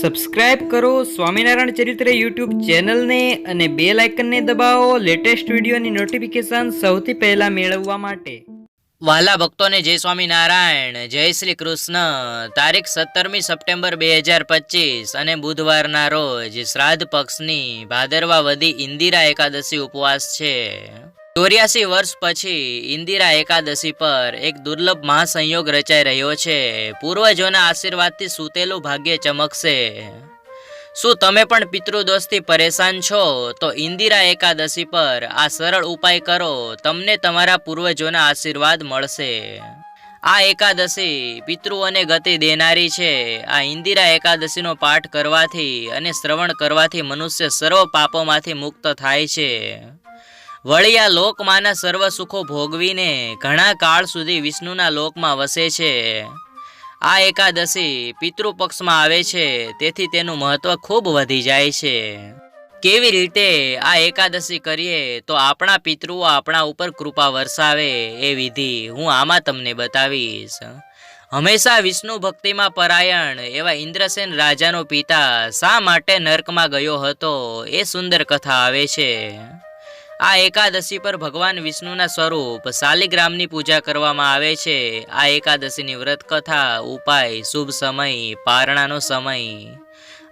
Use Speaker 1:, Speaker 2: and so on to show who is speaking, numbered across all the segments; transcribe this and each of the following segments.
Speaker 1: Subscribe કરો સ્વામિનારાયણ ચરિત્ર YouTube ચેનલને અને બે લાઇકનને દબાવો લેટેસ્ટ વિડીયોની નોટિફિકેશન સૌથી પહેલા મેળવવા માટે.
Speaker 2: વાલા ભક્તોને જય સ્વામિનારાયણ, જય શ્રી કૃષ્ણ. તારીખ સત્તરમી સપ્ટેમ્બર બે હજાર પચીસ અને બુધવારના રોજ શ્રાદ્ધ પક્ષની ભાદરવા વધી ઇન્દિરા એકાદશી ઉપવાસ છે. ચોર્યાસી વર્ષ પછી ઇન્દિરા એકાદશી પર એક દુર્લભ મહાસંયોગ રચાઈ રહ્યો છે. પૂર્વજોના આશીર્વાદથી સૂતેલું ભાગ્ય ચમકશે. શું તમે પણ પિતૃદોષથી પરેશાન છો? તો ઇન્દિરા એકાદશી પર આ સરળ ઉપાય કરો. તમને તમારા પૂર્વજોના આશીર્વાદ મળશે. આ એકાદશી પિતૃઓને ગતિ દેનારી છે. આ ઇન્દિરા એકાદશીનો પાઠ કરવાથી અને શ્રવણ કરવાથી મનુષ્ય સર્વ પાપોમાંથી મુક્ત થાય છે. વળી આ લોકમાંના સર્વ સુખો ભોગવીને ઘણા કાળ સુધી વિષ્ણુના લોકમાં વસે છે. આ એકાદશી પિતૃપક્ષમાં આવે છે, તેથી તેનું મહત્વ ખૂબ વધી જાય છે. કેવી રીતે આ એકાદશી કરીએ, તો આપણા પિતૃઓ આપણા ઉપર કૃપા વરસાવે એ વિધિ હું આમાં તમને બતાવીશ. હંમેશા વિષ્ણુ ભક્તિમાં પરાયણ એવા ઇન્દ્રસેન રાજાનો પિતા શા માટે નર્કમાં ગયો હતો, એ સુંદર કથા આવે છે. આ એકાદશી પર ભગવાન વિષ્ણુના સ્વરૂપ શાલિગ્રામની પૂજા કરવામાં આવે છે. આ એકાદશીની વ્રત કથા ઉપાય, શુભ સમય, પારણાનો સમય.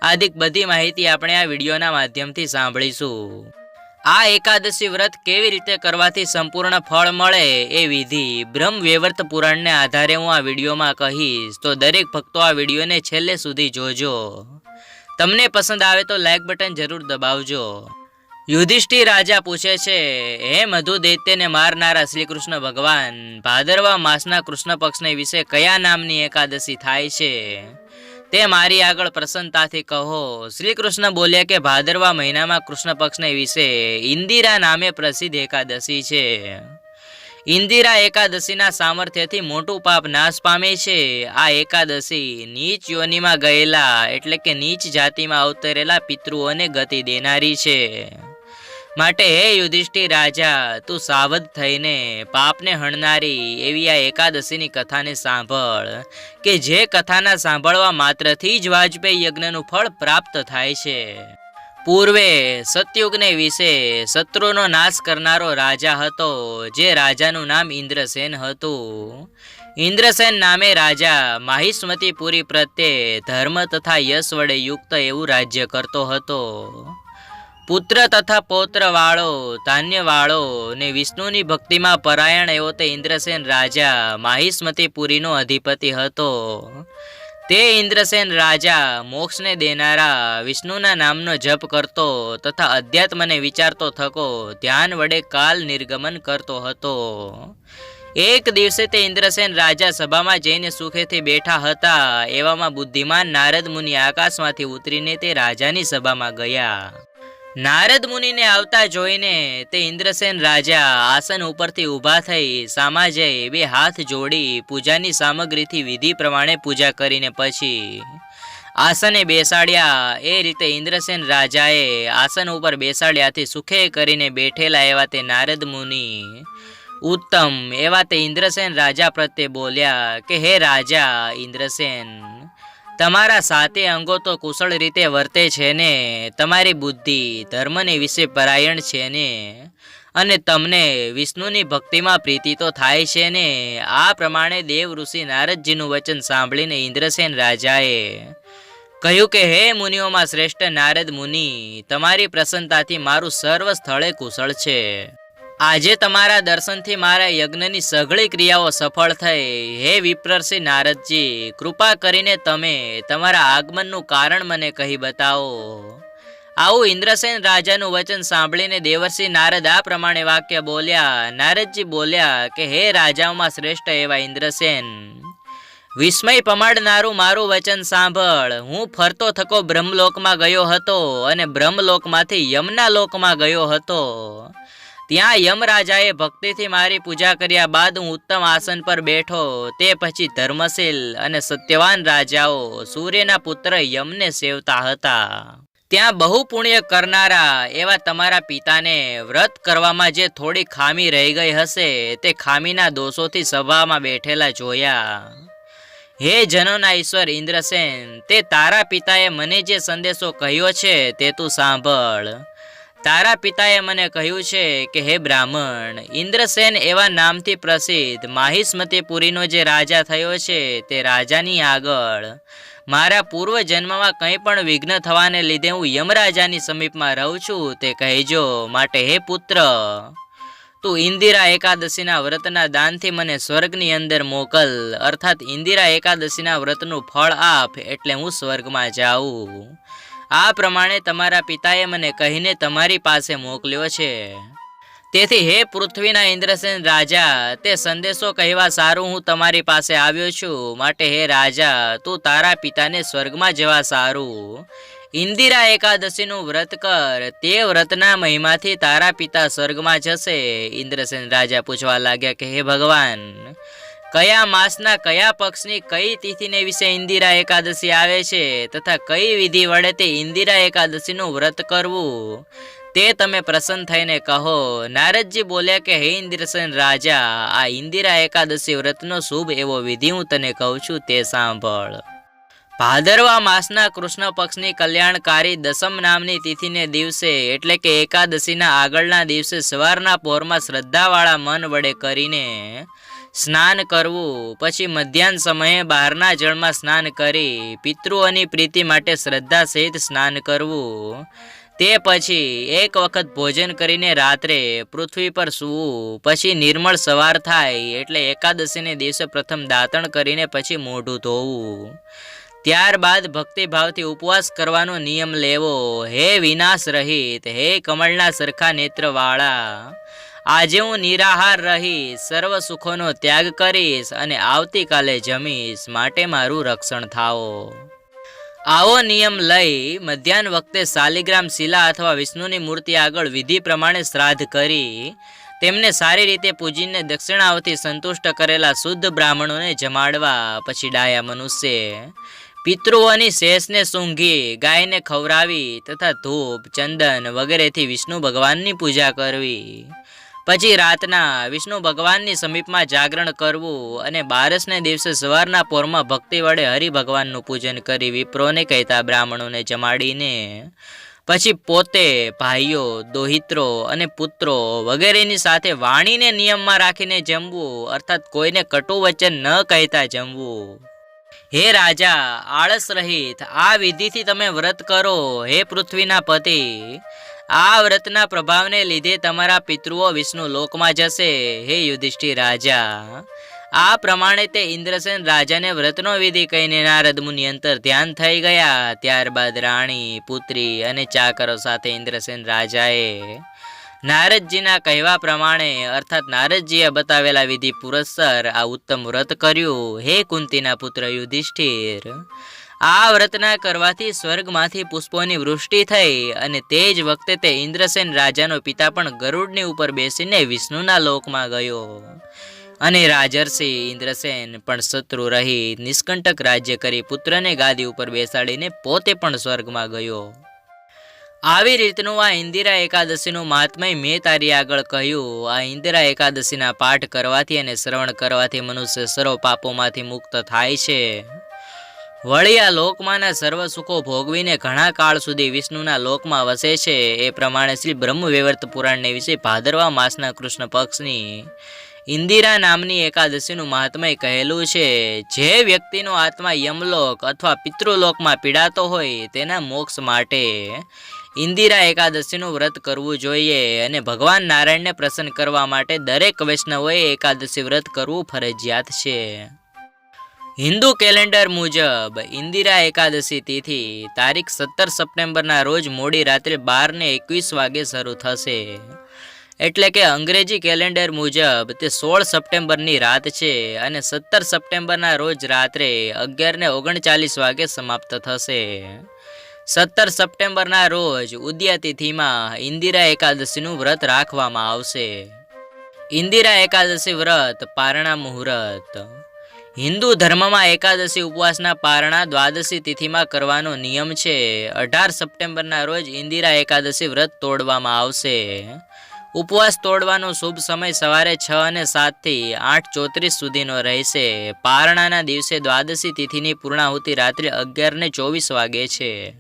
Speaker 2: આદિક બધી માહિતી આપણે આ વિડીયોના માધ્યમથી સાંભળીશું. આ એકાદશી વ્રત કેવી રીતે કરવાથી સંપૂર્ણ ફળ મળે એ વિધિ બ્રહ્મ વૈવર્ત પુરાણને આધારે હું આ વિડીયોમાં કહીશ. તો દરેક ભક્તો આ વિડીયોને છેલ્લે સુધી જોજો. તમને પસંદ આવે તો લાઇક બટન જરૂર દબાવજો. યુધિષ્ઠિર રાજા પૂછે છે, હે મધુ દૈત્યને મારનારા શ્રી કૃષ્ણ ભગવાન, ભાદરવા માસના કૃષ્ણ પક્ષને વિશે કયા નામની એકાદશી થાય છે? તે મારી આગળ પ્રસન્નતાથી કહો. શ્રી કૃષ્ણ બોલ્યા કે, ભાદરવા મહિનામાં કૃષ્ણ પક્ષને વિશે ઇન્દિરા નામે પ્રસિદ્ધ એકાદશી છે. ઇન્દિરા એકાદશીના સામર્થ્યથી મોટું પાપ નાશ પામે છે. આ એકાદશી નીચ યોનિમાં ગયેલા, એટલે કે નીચ જાતિમાં અવતરેલા પિતૃઓને ગતિ દેનારી છે. માટે, હે યુધિષ્ઠિર રાજા, તું સાવધ થઈને પાપને હણનારી એવી આ એકાદશીની કથાને સાંભળ, કે જે કથાના સાંભળવા માત્રથી જ વાજપેયી યજ્ઞનું ફળ પ્રાપ્ત થાય છે. પૂર્વે સતયુગને વિશે શત્રુનો નાશ કરનારો રાજા હતો, જે રાજાનું નામ ઇન્દ્રસેન હતું. ઇન્દ્રસેન નામે રાજા માહિષ્મતીપુરી પ્રત્યે ધર્મ તથા યશ વડે યુક્ત એવું રાજ્ય કરતો હતો. પુત્ર તથા પૌત્ર વાળો, ધાન્ય વાળો ને વિષ્ણુની ભક્તિમાં પરાયણ એવો તે ઇન્દ્રસેન રાજા માહિષ્મતીપુરીનો અધિપતિ હતો. તે ઇન્દ્રસેન રાજા મોક્ષને દેનારા વિષ્ણુના નામનો જપ કરતો તથા અધ્યાત્મને વિચારતો થકો ધ્યાન વડે કાલ નિર્ગમન કરતો હતો. એક દિવસે તે ઇન્દ્રસેન રાજા સભામાં જઈને સુખેથી બેઠા હતા, એવામાં બુદ્ધિમાન નારદ મુનિ આકાશમાંથી ઉતરીને તે રાજાની સભામાં ગયા. નારદ મુનિને આવતા જોઈને તે ઇન્દ્રસેન રાજા આસન ઉપરથી ઊભા થઈ સામાજે બે હાથ જોડી પૂજાની સામગ્રીથી વિધિ પ્રમાણે પૂજા કરીને પછી આસને બેસાડ્યા. એ રીતે ઇન્દ્રસેન રાજાએ આસન ઉપર બેસાડ્યાથી સુખે કરીને બેઠેલા એવા તે નારદ મુનિ ઉત્તમ એવા તે ઇન્દ્રસેન રાજા પ્રત્યે બોલ્યા કે, હે રાજા ઇન્દ્રસેન તમારા સાતે અંગો તો કુશળ રીતે વર્તે છે ને, તમારી બુદ્ધિ, ધર્મને વિશે પરાયણ છે ને, અને તમને વિષ્ણુની ભક્તિમાં પ્રીતિ તો થાય છે ને, આ પ્રમાણે દેવ ઋષિ નારદજીનું વચન સાંભળીને ઇન્દ્રસેન રાજાએ કહ્યું કે, હે મુનિઓમાં શ્રેષ્ઠ નારદ મુનિ, તમારી પ્રસન્નતાથી મારું સર્વ સ્થળે કુશળ છે. આજે તમારા દર્શનથી મારા યજ્ઞની સઘળી ક્રિયાઓ સફળ થઈ. હે વિપ્રસિંહ નારદજી, કૃપા કરીને તમે તમારા આગમનનું કારણ મને કહી બતાવો. આવું ઇન્દ્રસેન રાજાનું વચન સાંભળીને દેવરસિંહ નારદ આ પ્રમાણે વાક્ય બોલ્યા. નારદજી બોલ્યા કે, હે રાજાઓમાં શ્રેષ્ઠ એવા ઇન્દ્રસેન, વિસ્મય પમાડનારું મારું વચન સાંભળ. હું ફરતો થકો બ્રહ્મલોકમાં ગયો હતો અને બ્રહ્મલોકમાંથી યમના લોકમાં ગયો હતો. ત્યાં યમરાજાએ ભક્તિથી મારી પૂજા કર્યા બાદ હું ઉત્તમ આસન પર બેઠો. તે પછી ધર્મશીલ અને સત્યવાન રાજાઓ સૂર્યના પુત્ર યમને સેવતા હતા. ત્યાં બહુ પુણ્ય કરનારા એવા તમારા પિતાને વ્રત કરવામાં જે થોડી ખામી રહી ગઈ હશે, તે ખામીના દોષોથી સભામાં બેઠેલા જોયા. હે જનોના ઈશ્વર ઇન્દ્રસેન, તે તારા પિતાએ મને જે સંદેશો કહ્યો છે, તે તું સાંભળ. તારા પિતાએ મને કહ્યું છે કે, હે બ્રાહ્મણ, ઇન્દ્રસેન એવા નામથી પ્રસિદ્ધ માહિષ્મતીપુરીનો જે રાજા થયો છે તે રાજાની આગળ. મારા પૂર્વ જન્મમાં કંઈ પણ વિઘ્ન થવાને લીધે હું યમરાજાની સમીપમાં રહું છું, તે કહેજો માટે, હે પુત્ર, તું ઇન્દિરા એકાદશીના વ્રતના દાનથી મને સ્વર્ગની અંદર મોકલ. અર્થાત ઇન્દિરા એકાદશીના વ્રતનું ફળ આપ, એટલે હું સ્વર્ગમાં જાઉં. આ પ્રમાણે તમારા પિતાએ મને કહીને તમારી પાસે મોકલ્યો છે. તેથી હે પૃથ્વીના ઇન્દ્રસેન રાજા, તે સંદેશો કહેવા સારું હું તમારી પાસે આવ્યો છું. માટે હે રાજા, તું તારા પિતાને સ્વર્ગમાં જવા સારું. ઇન્દિરા એકાદશીનું વ્રત કર. તે વ્રતના મહિમાથી તારા પિતા સ્વર્ગમાં જશે. ઇન્દ્રસેન રાજા પૂછવા લાગ્યા કે, હે ભગવાન કયા માસના કયા પક્ષની કઈ તિથિને વિશે ઇન્દિરા એકાદશી આવે છે તથા કઈ વિધિ વડે તે ઇન્દિરા એકાદશીનું વ્રત કરવું? તે તમે પ્રસન્ન થઈને કહો. નારદજી બોલ્યા કે, હે ઇન્દ્રસેન રાજા, આ ઇન્દિરા એકાદશી વ્રતનો શુભ એવો વિધિ હું તને કહું છું, તે સાંભળ. ભાદરવા માસના કૃષ્ણ પક્ષની કલ્યાણકારી દસમ નામની તિથિને દિવસે, એટલે કે એકાદશીના આગળના દિવસે સવારના પોરમાં શ્રદ્ધાવાળા મન વડે કરીને સ્નાન કરવું. પછી મધ્યાહન સમયે બહારના જળમાં સ્નાન કરી પિતૃઓની પ્રીતિ માટે શ્રદ્ધા સહિત સ્નાન કરવું. તે પછી એક વખત ભોજન કરીને રાત્રે પૃથ્વી પર સૂવું. પછી નિર્મળ સવાર થાય એટલે એકાદશીને દિવસે પ્રથમ દાંતણ કરીને પછી મોઢું ધોવું. ત્યારબાદ ભક્તિભાવથી ઉપવાસ કરવાનો નિયમ લેવો. હે વિનાશ રહિત, હે કમળના સરખા નેત્રવાળા આજે હું નિરાહાર રહીશ, સર્વ સુખોનો ત્યાગ કરીશ અને આવતીકાલે જમીશ, માટે મારું રક્ષણ થાઓ. આવો નિયમ લઈ મધ્યાહન વખતે શાલિગ્રામ શિલા અથવા વિષ્ણુની મૂર્તિ આગળ વિધિ પ્રમાણે શ્રાદ્ધ કરી, તેમને સારી રીતે પૂજીને દક્ષિણાવથી સંતુષ્ટ કરેલા શુદ્ધ બ્રાહ્મણોને જમાડવા, પછી ડાયા મનુષ્ય, પિતૃઓની શેષને સૂંઘી, ગાયને ખવડાવી તથા ધૂપ, ચંદન વગેરેથી વિષ્ણુ ભગવાનની પૂજા કરવી. પછી રાતના વિષ્ણુ ભગવાનની સમીપમાં જાગરણ કરવું અને બારસને દિવસે સવારના પોરમાં ભક્તિ વડે હરિ પૂજન કરી વિપ્રોને કહેતા બ્રાહ્મણોને જમાડીને, પછી પોતે ભાઈઓ, દોહિત્રો અને પુત્રો વગેરેની સાથે વાણીને નિયમમાં રાખીને જમવું, અર્થાત કોઈને કટુ વચન ન કહેતા જમવું. હે રાજા, આળસ રહિત, આ વિધિથી તમે વ્રત કરો. હે પૃથ્વીના પતિ આ વ્રતના પ્રભાવને લીધે તમારા પિતૃઓ વિષ્ણુ લોકમાં જશે. હે યુધિષ્ઠિર રાજા, આ પ્રમાણે તે ઇન્દ્રસેન રાજાને વ્રતનો વિધિ કહીને નારદ મુનિ અંતર ધ્યાન થઈ ગયા. ત્યારબાદ રાણી, પુત્રી અને ચાકરો સાથે ઇન્દ્રસેન રાજાએ નારદજીના કહેવા પ્રમાણે, અર્થાત નારદજીએ બતાવેલા વિધિ પુરસ્સર આ ઉત્તમ વ્રત કર્યું. હે કુંતીના પુત્ર યુધિષ્ઠિર આ વ્રતના કરવાથી સ્વર્ગમાંથી પુષ્પોની વૃષ્ટિ થઈ અને તે જ વખતે તે ઇન્દ્રસેન રાજાનો પિતા પણ ગરુડની ઉપર બેસીને વિષ્ણુના લોકમાં ગયો. અને રાજર્ષિ ઇન્દ્રસેન પણ શત્રુ રહી નિષ્કંટક રાજ્ય કરી પુત્રને ગાદી ઉપર બેસાડીને પોતે પણ સ્વર્ગમાં ગયો. આવી રીતનું આ ઇન્દિરા એકાદશીનું મહાત્મય મેં તારી આગળ કહ્યું. આ ઇન્દિરા એકાદશીના પાઠ કરવાથી અને શ્રવણ કરવાથી મનુષ્ય સર્વ પાપોમાંથી મુક્ત થાય છે. વળી આ લોકમાંના સર્વ સુખો ભોગવીને ઘણા કાળ સુધી વિષ્ણુના લોકમાં વસે છે. એ પ્રમાણે શ્રી બ્રહ્મ વૈવર્ત પુરાણને વિશે ભાદરવા માસના કૃષ્ણ પક્ષની ઇન્દિરા નામની એકાદશીનું મહાત્મય કહેલું છે. જે વ્યક્તિનો આત્મા યમલોક અથવા પિતૃલોકમાં પીડાતો હોય તેના મોક્ષ માટે ઇન્દિરા એકાદશીનું વ્રત કરવું જોઈએ અને ભગવાન નારાયણને પ્રસન્ન કરવા માટે દરેક વૈષ્ણવોએ એકાદશી વ્રત કરવું ફરજિયાત છે. હિન્દુ કેલેન્ડર મુજબ ઇન્દિરા એકાદશી તિથિ તારીખ સત્તર સપ્ટેમ્બરના રોજ મોડી રાત્રે બાર ને એકવીસ વાગે શરૂ થશે. એટલે કે અંગ્રેજી કેલેન્ડર મુજબ તે સોળ સપ્ટેમ્બરની રાત છે અને સત્તર સપ્ટેમ્બરના રોજ રાત્રે અગિયાર ને ઓગણચાલીસ વાગે સમાપ્ત થશે. સત્તર સપ્ટેમ્બરના રોજ ઉદ્યા તિથિમાં ઇન્દિરા એકાદશીનું વ્રત રાખવામાં આવશે. ઇન્દિરા એકાદશી વ્રત પારણા મુહૂર્ત હિન્દુ ધર્મમાં એકાદશી ઉપવાસના પારણા દ્વાદશી તિથિમાં કરવાનો નિયમ છે. અઢાર સપ્ટેમ્બરના રોજ ઇન્દિરા એકાદશી વ્રત તોડવામાં આવશે. ઉપવાસ તોડવાનો શુભ સમય સવારે છ અને સાતથી આઠ ચોત્રીસ સુધીનો રહેશે. પારણાના દિવસે દ્વાદશી તિથિની પૂર્ણાહુતિ રાત્રે અગિયારને ચોવીસ વાગે છે.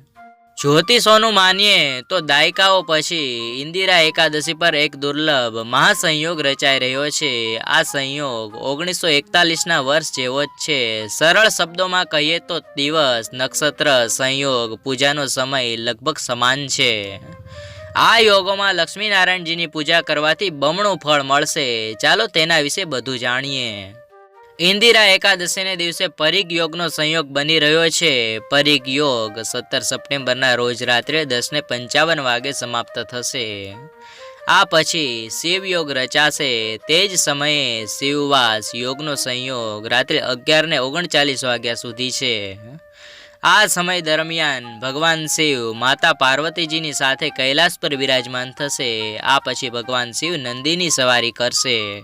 Speaker 2: જ્યોતિષોનું માનીએ તો દાયકાઓ પછી ઇન્દિરા એકાદશી પર એક દુર્લભ મહાસંયોગ રચાઈ રહ્યો છે. આ સંયોગ ઓગણીસો એકતાલીસના વર્ષ જેવો જ છે. સરળ શબ્દોમાં કહીએ તો દિવસ, નક્ષત્ર, સંયોગ, પૂજાનો સમય લગભગ સમાન છે. આ યોગોમાં લક્ષ્મીનારાયણજીની પૂજા કરવાથી બમણું ફળ મળશે. ચાલો તેના વિશે બધું જાણીએ. ઇન્દિરા એકાદશીને દિવસે પરિગ યોગનો સંયોગ બની રહ્યો છે. પરિગ યોગ સત્તર સપ્ટેમ્બરના રોજ રાત્રે દસ ને પંચાવન વાગે સમાપ્ત થશે. આ પછી શિવ યોગ રચાશે. તે જ સમયે શિવવાસ યોગનો સંયોગ રાત્રે અગિયાર ને ઓગણચાલીસ વાગ્યા સુધી છે. આ સમય દરમિયાન ભગવાન શિવ માતા પાર્વતીજીની સાથે કૈલાસ પર વિરાજમાન થશે. આ પછી ભગવાન શિવ નંદીની સવારી કરશે.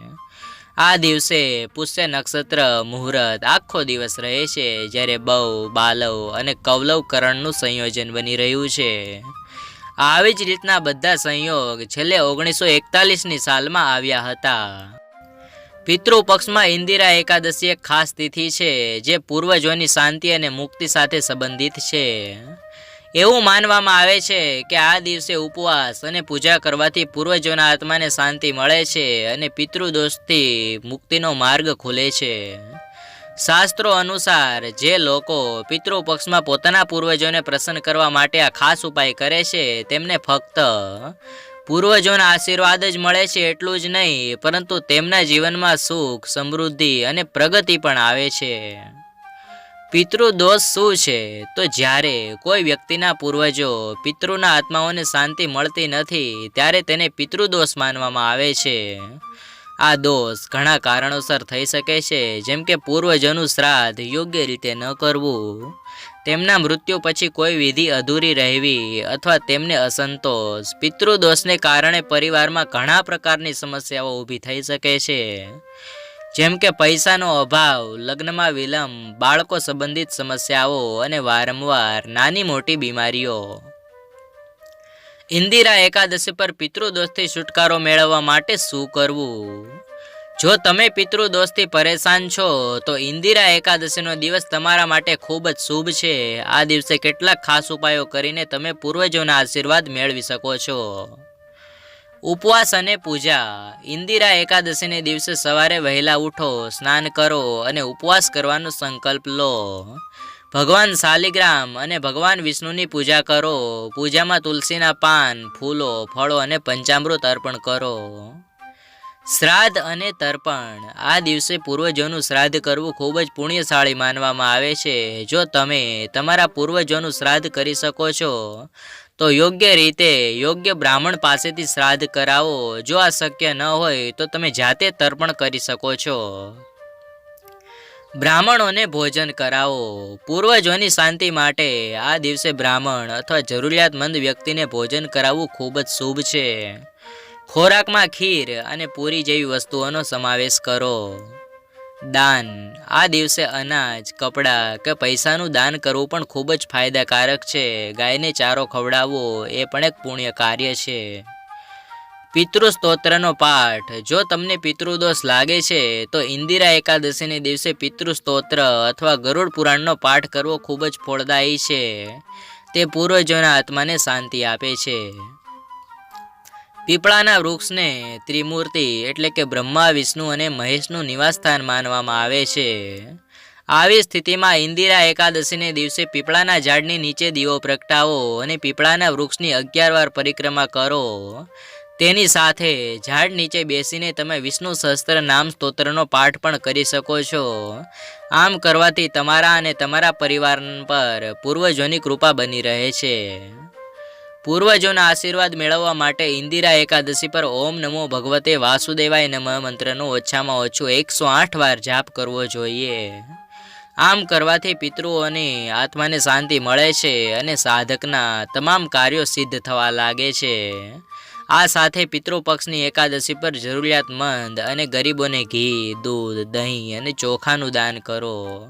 Speaker 2: આ દિવસે પુષ્ય નક્ષત્ર મુહૂર્ત આખો દિવસ રહે છે, જ્યારે બહુ, બાલવ અને કવલવકરણનું સંયોજન બની રહ્યું છે. આવી જ રીતના બધા સંયોગ છેલ્લે ઓગણીસો એકતાલીસની સાલમાં આવ્યા હતા. પિતૃ પક્ષમાં ઇન્દિરા એકાદશી એક ખાસ તિથિ છે, જે પૂર્વજોની શાંતિ અને મુક્તિ સાથે સંબંધિત છે. એવું માનવામાં આવે છે કે આ દિવસે ઉપવાસ અને પૂજા કરવાથી પૂર્વજોના આત્માને શાંતિ મળે છે અને પિતૃદોષથી મુક્તિનો માર્ગ ખુલે છે. શાસ્ત્રો અનુસાર જે લોકો પિતૃ પક્ષમાં પોતાના પૂર્વજોને પ્રસન્ન કરવા માટે આ ખાસ ઉપાય કરે છે, તેમને ફક્ત પૂર્વજોના આશીર્વાદ જ મળે છે એટલું જ નહીં, પરંતુ તેમના જીવનમાં સુખ, સમૃદ્ધિ અને પ્રગતિ પણ આવે છે. પિતૃદોષ શું છે? તો જ્યારે કોઈ વ્યક્તિના પૂર્વજો પિતૃના આત્માઓને શાંતિ મળતી નથી, ત્યારે તેને પિતૃદોષ માનવામાં આવે છે. આ દોષ ઘણા કારણોસર થઈ શકે છે, જેમ કે પૂર્વજોનું શ્રાદ્ધ યોગ્ય રીતે ન કરવું, તેમના મૃત્યુ પછી કોઈ વિધિ અધૂરી રહેવી, અથવા તેમને અસંતોષ. પિતૃદોષને કારણે પરિવારમાં ઘણા પ્રકારની સમસ્યાઓ ઊભી થઈ શકે છે. જેમ કે પૈસાનો અભાવ, લગ્નમાં વિલંબ, બાળકો સંબંધિત સમસ્યાઓ અને વારંવાર નાની મોટી બીમારીઓ. ઇન્દિરા એકાદશી પર પિતૃદોષથી છુટકારો મેળવવા માટે શું કરવું? જો તમે પિતૃદોષથી પરેશાન છો, તો ઇન્દિરા એકાદશીનો દિવસ તમારા માટે ખૂબ જ શુભ છે. આ દિવસે કેટલાક ખાસ ઉપાયો કરીને તમે પૂર્વજોના આશીર્વાદ મેળવી શકો છો. ઉપવાસ અને પૂજા. ઇન્દિરા એકાદશીને દિવસે સવારે વહેલા ઉઠો, સ્નાન કરો અને ઉપવાસ કરવાનો સંકલ્પ લો. ભગવાન શાલિગ્રામ અને ભગવાન વિષ્ણુની પૂજા કરો. પૂજામાં તુલસીના પાન, ફૂલો, ફળો અને પંચામૃત અર્પણ કરો. શ્રાદ્ધ અને તર્પણ. આ દિવસે પૂર્વજોનું શ્રાદ્ધ કરવું ખૂબ જ પુણ્યશાળી માનવામાં આવે છે. જો તમે તમારા પૂર્વજોનું શ્રાદ્ધ કરી શકો છો તો યોગ્ય રીતે, યોગ્ય બ્રાહ્મણ પાસેથી શ્રાદ્ધ કરાવો. જો આ શક્ય ન હોય, તો તમે જાતે તર્પણ કરી શકો છો. બ્રાહ્મણોને ભોજન કરાવો. પૂર્વજોની શાંતિ માટે આ દિવસે બ્રાહ્મણ અથવા જરૂરિયાતમંદ વ્યક્તિને ભોજન કરાવવું ખૂબ જ શુભ છે. ખોરાકમાં ખીર અને પૂરી જેવી વસ્તુઓનો સમાવેશ કરો. દાન. આ દિવસે અનાજ, કપડાં કે પૈસાનું દાન કરવું પણ ખૂબ જ ફાયદાકારક છે. ગાયને ચારો ખવડાવવો એ પણ એક પુણ્ય કાર્ય છે. પિતૃ સ્તોત્રનો પાઠ. જો તમને પિતૃદોષ લાગે છે, તો ઇન્દિરા એકાદશીને દિવસે પિતૃ સ્તોત્ર અથવા ગરુડ પુરાણનો પાઠ કરવો ખૂબ જ ફળદાયી છે. તે પૂર્વજોના આત્માને શાંતિ આપે છે. પીપળાના વૃક્ષને ત્રિમૂર્તિ એટલે કે બ્રહ્મા, વિષ્ણુ અને મહેશનું નિવાસસ્થાન માનવામાં આવે છે. આવી સ્થિતિમાં ઇન્દિરા એકાદશીને દિવસે પીપળાના ઝાડની નીચે દીવો પ્રગટાવો અને પીપળાના વૃક્ષની અગિયાર વાર પરિક્રમા કરો. તેની સાથે ઝાડ નીચે બેસીને તમે વિષ્ણુ સહસ્ત્ર નામ સ્તોત્રનો પાઠ પણ કરી શકો છો. આમ કરવાથી તમારા અને તમારા પરિવાર પર પૂર્વજોની કૃપા બની રહે છે. પૂર્વજોના આશીર્વાદ મેળવવા માટે ઇન્દિરા એકાદશી પર ઓમ નમો ભગવતે વાસુદેવાય નમ મંત્રનો ઓછામાં ઓછો એકસો આઠ વાર જાપ કરવો જોઈએ. આમ કરવાથી પિતૃઓની આત્માને શાંતિ મળે છે અને સાધકના તમામ કાર્યો સિદ્ધ થવા લાગે છે. આ સાથે પિતૃપક્ષની એકાદશી પર જરૂરિયાતમંદ અને ગરીબોને ઘી, દૂધ, દહીં અને ચોખાનું દાન કરો.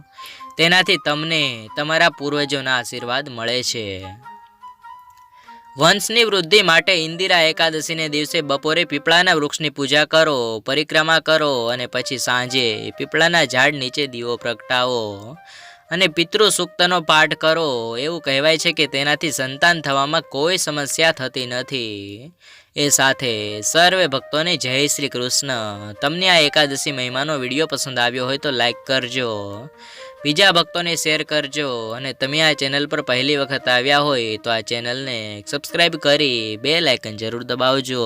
Speaker 2: તેનાથી તમને તમારા પૂર્વજોના આશીર્વાદ મળે છે. વંશની વૃદ્ધિ માટે ઇન્દિરા એકાદશીને દિવસે બપોરે પીપળાના વૃક્ષની પૂજા કરો, પરિક્રમા કરો અને પછી સાંજે પીપળાના ઝાડ નીચે દીવો પ્રગટાવો અને પિતૃ સૂક્તનો પાઠ કરો. એવું કહેવાય છે કે તેનાથી સંતાન થવામાં કોઈ સમસ્યા થતી નથી. એ સાથે સર્વે ભક્તોને જય શ્રી કૃષ્ણ. તમને આ એકાદશી મહિમાનો વીડિયો પસંદ આવ્યો હોય તો લાઈક કરજો. બીજા ભક્તોને શેર કરજો અને તમે આ ચેનલ પર પહેલી વખત આવ્યા હોય તો આ ચેનલને સબસ્ક્રાઈબ કરી બે લાઇકન જરૂર દબાવજો.